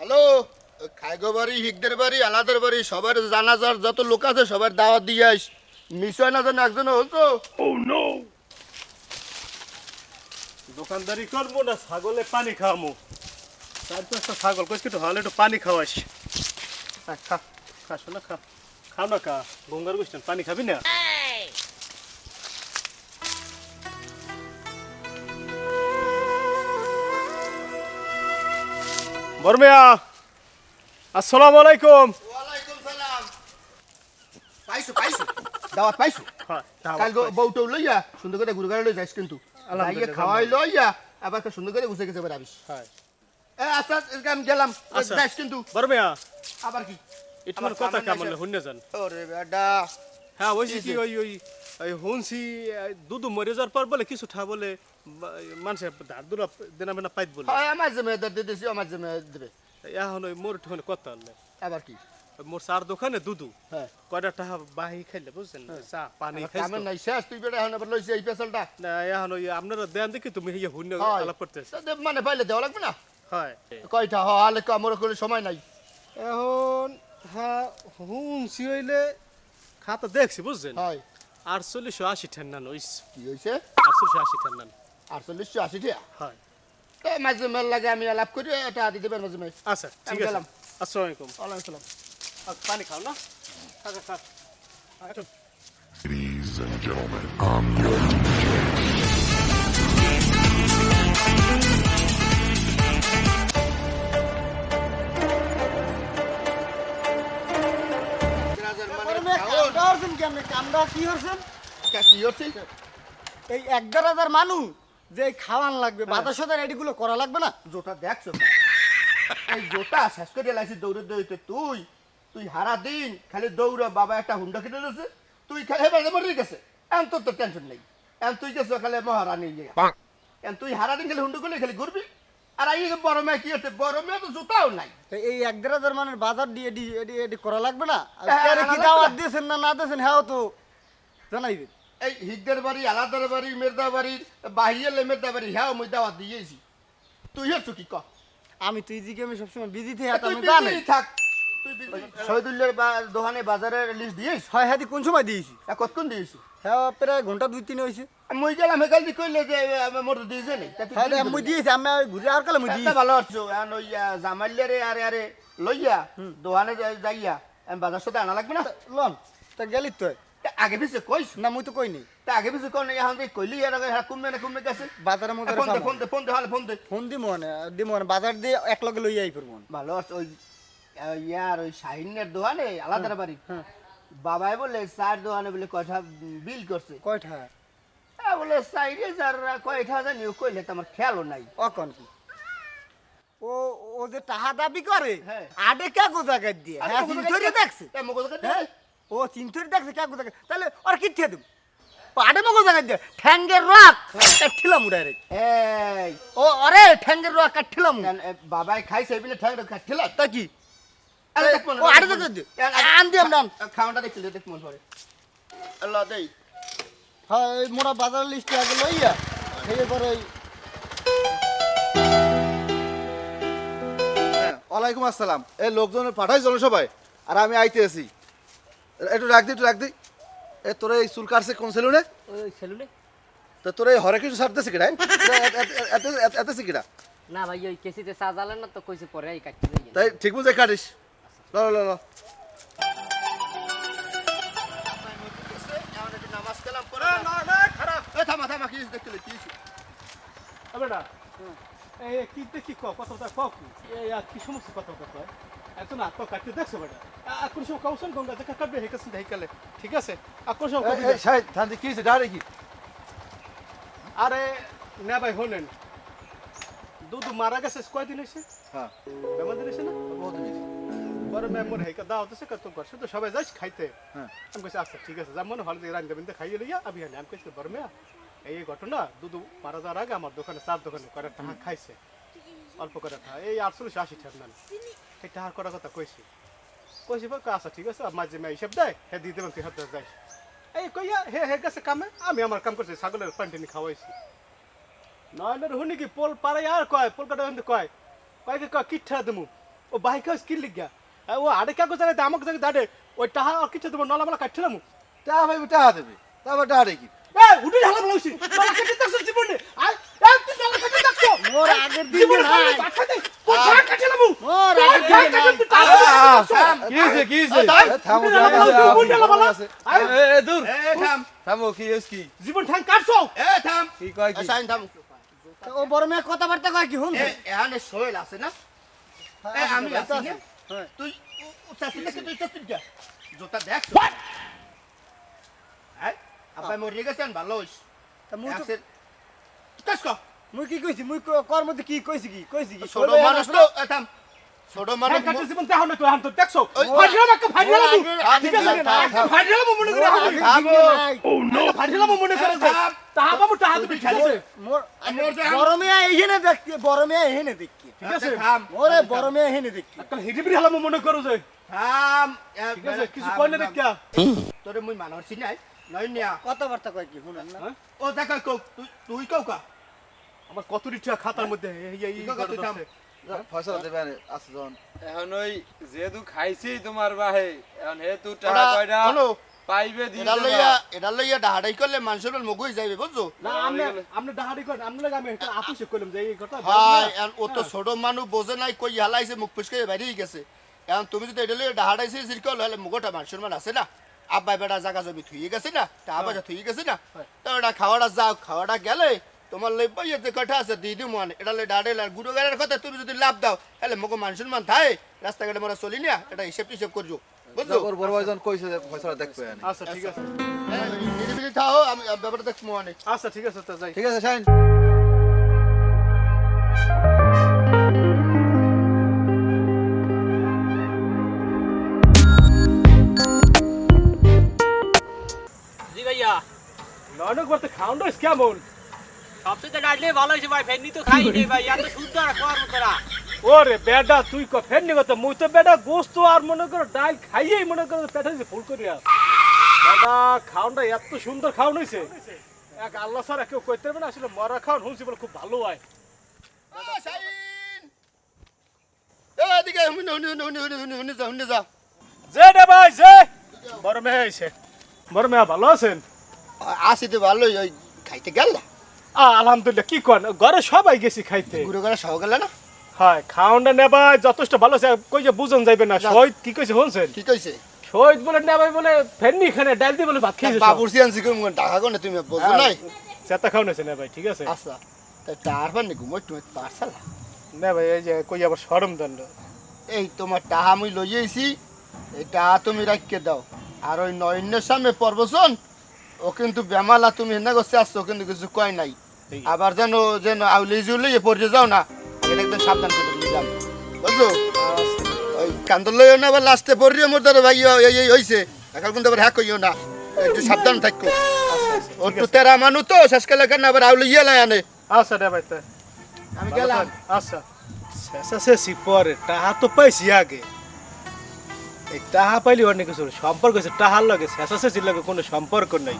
Hello খাইগো বাড়ি হিকদের বাড়ি আলাদার বাড়ি সবার জানাজার যত লোক আছে সবার দাওয়াত দিয়ে আইস। মিস হয় না যেন একজন হতো দোকানদারি করব না ছাগলে পানি খাওয়ামো। চার পাঁচটা ছাগল কইস একটু হলে একটু পানি খাওয়াইস। আয়, খা খা শোনা খা। খাও না খা। গঙ্গার গুষ্টান পানি খাবি না? বর্মিয়া আসসালামু আলাইকুম। পাইছো পাইছো। দাওয়াত পাইছো? হ্যাঁ, কাল। বউটাও লইয়া সুন্দর করে ঘুরে ঘুরে লই যাইস কিন্তু। খাওয়াই লইয়া আবার সুন্দর করে গুছে গেছে হ্যাঁ। এ আচ্ছা আমি গেলাম। আচ্ছা। যাইস কিন্তু। আবার কি? কথা কেমন। যান ওরে বেডা হ্যাঁ ওই কি ওই ওই হুনসি দুদু মরে যাওয়ার পর বলে কিছু ঠা বলে মানুষের ধার দুরা দেনা মেনা পাইত বলে। হয় আমার জমে দিয়ে দিছি আমার জমে দেবে। এখন ওই মোর ঠোনে কথা হলে। আবার কি? মোর চার দোকানে দুদু হ্যাঁ। কয়টা টাকা বাহি খাইলে বুঝছেন? চা পানি আমার খাইছ নাই শেষ তুই বেটা এখন আবার লইছি এই পেছালটা না এখন ওই আপনারা দেন দেখি তুমি ইয়ে হয়। আলাপ করতেছ। মানে পাইলে দেওয়া লাগবে না? হয়। কয়টা হ আলে আমার করে সময় নাই। এখন হ্যাঁ হুনসি হইলে খাতা দেখছি বুঝছেন? হয়। আটচল্লিশশো আশি ঠান্না নইস কি হয়েছে আটচল্লিশশো আশি ঠান্না আটচল্লিশশো আশি টাকা হয়। মাঝে মেল লাগে আমি আলাপ করি এটা দিতে পারি মাঝে মাঝে আচ্ছা ঠিক আমি আছে। আসসালামু আলাইকুম ওয়ালাইকুম সালাম। আর পানি খাও না? খা খা, খা। আচ্ছা। Ladies and gentlemen, I'm your DJ. কি হচ্ছেন কি হচ্ছে এই এক দেড় হাজার মানুষ। যে খাওয়ান লাগবে বাতাস সাথে এডিগুলো করা লাগবে না। জোটা দেখছ এই জোটা শেষ করে লাইছি দৌড়ে দৌড়তে। তুই তুই হারা দিন খালি দৌড় বাবা একটা হুন্ডা কিনে দিয়েছে তুই খালি হেবে মরে গেছে। এখন তোর তো টেনশন নেই। এখন তুই গেছো খালি মহারানী ইয়ে। এখন তুই হারা দিন খালি হুন্ডা করলে খালি ঘুরবি। আর এই বড় মেয়ে কি হচ্ছে? বড় মেয়ে তো জুতাও নাই। এই এক দেড় হাজার মানুষ বাজার দিয়ে এডি এডি করা লাগবে না? আর হ্যাঁ, কি দাওয়াত না। দিয়েছেন না না দিয়েছেন? হ্যাঁ তো জানাইবে এই হিগদের বাড়ি আলাদার বাড়ি মেরদা বাড়ির বাহিরে মেরদা বাড়ি হ্যাঁ মুই দাওয়াত দিয়েছি তুই হচ্ছ কি কহ আমি তুই জিকে আমি সবসময় বিজি থেকে তুই আমি জানি। থাক। তুই শহীদুল্লের দোকানে বাজারের লিস্ট দিয়েছ হয় হ্যাঁ কোন সময় দিয়েছি? কতক্ষণ দিয়েছ হ্যাঁ প্রায় ঘণ্টা দুই তিন হয়েছে মুই গেলাম হেকাল দি কইলে যে মোর দিয়েছে তুই হ্যাঁ মুই দিয়েছি আমি ঘুরে আর কালে মুই দিয়েছি। ভালো আছো এখন ওই আরে আরে লইয়া দোকানে যাই- যাইয়া আমি বাজার সাথে আনা লাগবে না? লন তা গেলি তো তা আগে পিছে কইস না মুই তো কই নি। তা আগে পিছে কোন এখন তুই কইলি এর আগে হ্যাঁ না কমবে গেছে। বাজারের মধ্যে ফোন দে ফোন দে ফোন দে হলে ফোন দে। ফোন দি মনে দি মনে বাজার দিয়ে এক লগে লই আই পড়ব ভালো আছে ওই ইয়ার ওই শাহিনের দোকানে আলাদা বাড়ি। বাবাই বলে চার দোকানে বলে কয়টা বিল করছে? কয়টা? হ্যাঁ বলে চাইরে যার কয়টা জানি কইলে তো আমার খেয়ালও নাই। অকন কি? ও ও যে টাহা দাবি করে হ্যাঁ। আডে কে গোজাগার দিয়ে? হ্যাঁ দেখছে। হ্যাঁ। ও চিন্তরি দেখছে কে গোজাগার তাহলে ওর কি দিয়ে দেব? আডে মগো জায়গা দিয়ে ঠ্যাঙ্গের রক কাটছিলাম ডাইরেক্ট এই। ও আরে ঠ্যাঙ্গের রক এ, বাবাই খাইছে বিলে ঠ্যাং রেখে খেলা তা কি? আরে ও আডে দেখে আন খাওয়াটা দেখছিল দেখ মন পড়ে আল্লাহ দেই। হ্যাঁ মোরা বাজার লিস্টে আগে লইয়া খেয়ে পরে ওয়ালাইকুম আসসালাম। এই লোকজন পাঠাই চলো সবাই আর আমি আইতে আছি একটু রাখ দি একটু রাখ দি। এ তোর এই চুল কাটছে কোন সেলুনে? ওই সেলুনে। তো তোর এই হরে কিছু সারতেছে কিনা এত কিনা? না ভাই ওই কেসিতে সাজালেন না তো কইছে পরে এই কাটতে যাই। তাই ঠিক মতো কাটিস। ল ল ল। নামাজ কালাম করে খারাপ এ থামা থামা কি দেখি ক কথা কথা ক কি কি সমস্যা কথা কথা কয় এত কাটতে দেখছ বেটা? আর কোন সময় গঙ্গা দেখা কাটবে হেকাছে দেখালে ঠিক আছে? আর কোন সময় কবি দেখ। শাহেদ ধান কি হয়েছে? ডারে কি? আরে না ভাই হলেন দুদু মারা গেছে কয়দিন হয়েছে? হ্যাঁ। বেমার দিন হয়েছে না? বহুত হয়েছে। বড় হেকা দাও তো কত কর শুধু সবাই খাইতে। হ্যাঁ। আমি কইছি আচ্ছা ঠিক আছে যেমন হলে রান দেবেন খাইয়ে লইয়া আমি কইছি এই ঘটনা মারা যাওয়ার আগে আমার দোকানে চার দোকানে করে টাকা খাইছে। অল্প করে টাকা এই আটচল্লিশ আশি টাকা এই টাকার করার কথা কইছি। কইছি বল আচ্ছা ঠিক আছে মাঝে মেয়ে হিসাব দেয় দিয়ে দেবেন তুই হাতে যাইস। এই কইয়া হে হে গেছে কামে আমি আমার কাম করছি ছাগলের পানি টানি খাওয়াইছি। নয়নের হুনি কি পোল পারে আর কয় পোল কাটা কয় কয় কয় কিঠা দেমু। ও বাইক কি লিগা? ও আড়ে কাগজ জায়গায় আমাকে জায়গায় দাঁড়ে ওই টাহা আর কিছু দেবো নলা মালা কাটছিলাম টাকা পাইবি টাকা দেবে তারপর টাকা দেখি উঠে ঢালা বলছি জীবনে? তুই মোর আগের দিন জীবনে নাই বাচ্চা দে কোন টাকা কাটছিলাম মোর আগের দিন নাই কি এ, এ এ জীবন ঠ্যাং কাটছো? এ থাম। কি কয় কি? সাইন থাম। ও বড় মেয়ে কথাবার্তা কয় কি শুন এখানে সোহেল আছে না? এ আমি আছি না হ্যাঁ। তুই চাষি নাকি তুই চাষি জোতা দেখ। হ্যাঁ আব্বাই মরিয়ে গেছেন ভালো হইস। তা মুই তো কাজ কর মুই কি কইছি? মুই ক- কর মধ্যে কি কইছি কি? কইছি কি? ছোট মানুষ তো এ থাম। ছোট মানুষ তো দেখছ। একটা ঠিক আছে মনে করে মনে করে তাহা বাবু তুমি এইখানে এইখানে ঠিক আছে। এইখানে একটা হলাম মনে করো যে। থাম। কিছু কই না থাম। তোরে মুই মানুষ চিনাই নয় নিয়া। কথাবার্তা কয় কি শুনেন না। ও দেখা কও তুই তুই কও কা? আমার কত রিটা খাতার মধ্যে এই এই কি কথা তুই থাম। আছে যখন। এখন ওই যেহেতু খাইছি তোমার বাহে এখন হে টাকা কয়টা পাইবে দিয়ে এটা লইয়া ডাহাড়াই করলে মানুষের মগুই যাইবে বুঝছ? না আমি আপনি ডাহাড়ি করেন আপনি লাগে আমি একটা আপুসে কইলাম যে এই কথা হাই ও তো ছোট মানুষ বোঝে নাই কই হালাইছে মুখ গেছে। এখন তুমি যদি এটা লইয়া ডাহাড়াইছে জিরকল হলে মুগটা মানুষের মান আছে না? আব্বাই বেটা জায়গা জমি থুয়ে গেছে না? টাকা পয়সা থুয়ে গেছে না? তো ওটা খাওয়াটা যাও খাওয়াটা গেলে তোমার লই পাইয়ে যে কথা আছে দিদি মান এটা লই ডাড়ে লার গুড়ো গাড়ির কথা তুমি যদি লাভ দাও তাহলে মগো মানুষের মান থাই রাস্তাঘাটে মোরা চলি না এটা হিসেব টিসেব করছ বুঝছ? ওর বড় ভাইজন কইছে যে ফয়সালা দেখবে আচ্ছা ঠিক আছে। নিরিবিলি থাও আমি ব্যাপারটা দেখব মানে আচ্ছা ঠিক আছে তো যাই। ঠিক আছে শাইন। জি ভাইয়া। নয়ন করতে খাওয়ানো কেমন সবচেয়ে ভালো হয়েছে ভাই ফেরনি তো খাই ভাই এত শুদ্ধ আর কর। তোরা ওরে বেডা তুই ক ফেরনি কথা মুই তো বেডা গোস্ত আর মনে করো ডাল খাইয়েই মনে করো পেটে যে ফুল করিয়া। বেডা খাওনটা এত সুন্দর খাওন হয়েছে এক আল্লাহ স্যার কেউ কইতে পারবে না আসলে মরা খাওন হুঁসি বলে খুব ভালো হয়। এদিকে হুনি হুনি হুনি হুনি হুনি হুনি যা হুনি যা। যে রে ভাই যে! বড় মেয়ে হয়েছে বড় মেয়ে ভালো আছেন? আসি তো ভালোই ওই খাইতে গেল আলহামদুলিল্লাহ কি কন? ঘরে সবাই গেছি খাইতে। গুরু করে সহ গেল না হয় খাওনটা নেবা যথেষ্ট ভালো আছে। কই যে বুঝন যাইবে না শহীদ কি কইছে শুনছেন? কি কইছে? শহীদ বলে নেবাই বলে ফেরনি এখানে ডাল দিয়ে বলে ভাত খেয়েছে বাবুর সিয়ান সিকুম টাকা কোনে তুমি বুঝো নাই? চেতা খাওন হয়েছে না ভাই ঠিক আছে? আচ্ছা তাই তারপর নি ঘুমো তুমি পারছাল না ভাই এই যে কই আবার সরম দণ্ড। এই তোমার টাহা আমি লইয়েছি এই টাহা তুমি রাখিয়ে দাও। আর ওই নয়নের সামনে পর্বশন ও কিন্তু বেমালা তুমি হেনা করছে আসছো কিন্তু কিছু কয় নাই। আবার যেন যেন আউলি জুলি পড়ে যাও না এখানে একদম সাবধান করে দিলাম বুঝলো ওই কান্দর লইও না আবার লাস্টে পড়িয়ে মোর ধরে ভাই এই এই হইছে। এখন কিন্তু আবার হ্যাক কইও না। একটু সাবধান থাকো। ও তো তেরা মানু তো শেষকালে কেন আবার আউলি ইয়ে লাই আনে? আচ্ছা রে ভাই আমি গেলাম। আচ্ছা। শেষা শেষি পরে। টাহা তো পাইছি আগে। এই টাহা পাইলে অনেক কিছু সম্পর্ক আছে টাহার লগে শেষাশেষির লগে কোনো সম্পর্ক নেই।